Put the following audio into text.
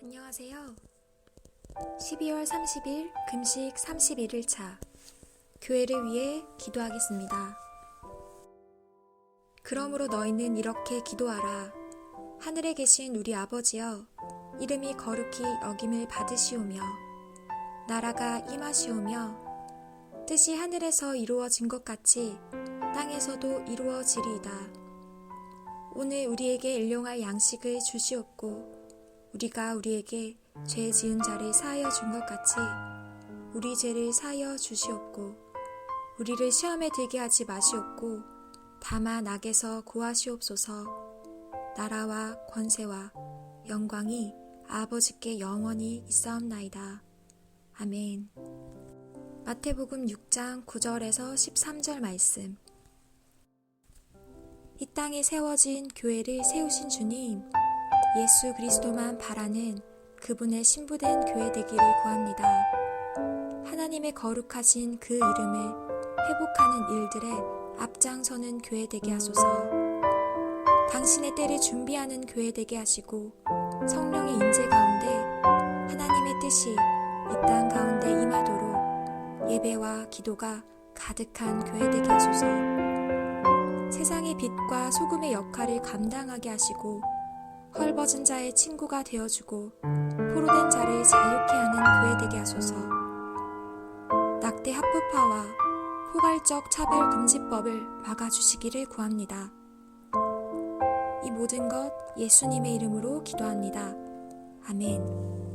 안녕하세요. 12월 30일 금식 31일 차 교회를 위해 기도하겠습니다. 그러므로 너희는 이렇게 기도하라. 하늘에 계신 우리 아버지여, 이름이 거룩히 여김을 받으시오며, 나라가 임하시오며, 뜻이 하늘에서 이루어진 것 같이 땅에서도 이루어지리이다. 오늘 우리에게 일용할 양식을 주시옵고, 우리가 우리에게 죄 지은 자를 사하여 준 것 같이 우리 죄를 사하여 주시옵고 우리를 시험에 들게 하지 마시옵고 다만 악에서 구하시옵소서 나라와 권세와 영광이 아버지께 영원히 있사옵나이다. 아멘. 마태복음 6장 9절에서 13절 말씀. 이 땅에 세워진 교회를 세우신 주님, 예수 그리스도만 바라는 그분의 신부된 교회 되기를 구합니다. 하나님의 거룩하신 그 이름을 회복하는 일들에 앞장서는 교회 되게 하소서. 당신의 때를 준비하는 교회 되게 하시고 성령의 인재 가운데 하나님의 뜻이 이 땅 가운데 임하도록 예배와 기도가 가득한 교회 되게 하소서. 세상의 빛과 소금의 역할을 감당하게 하시고 헐벗은 자의 친구가 되어주고 포로된 자를 자유케 하는 교회 되게 하소서. 낙태 합법화와 포괄적 차별 금지법을 막아주시기를 구합니다. 이 모든 것 예수님의 이름으로 기도합니다. 아멘.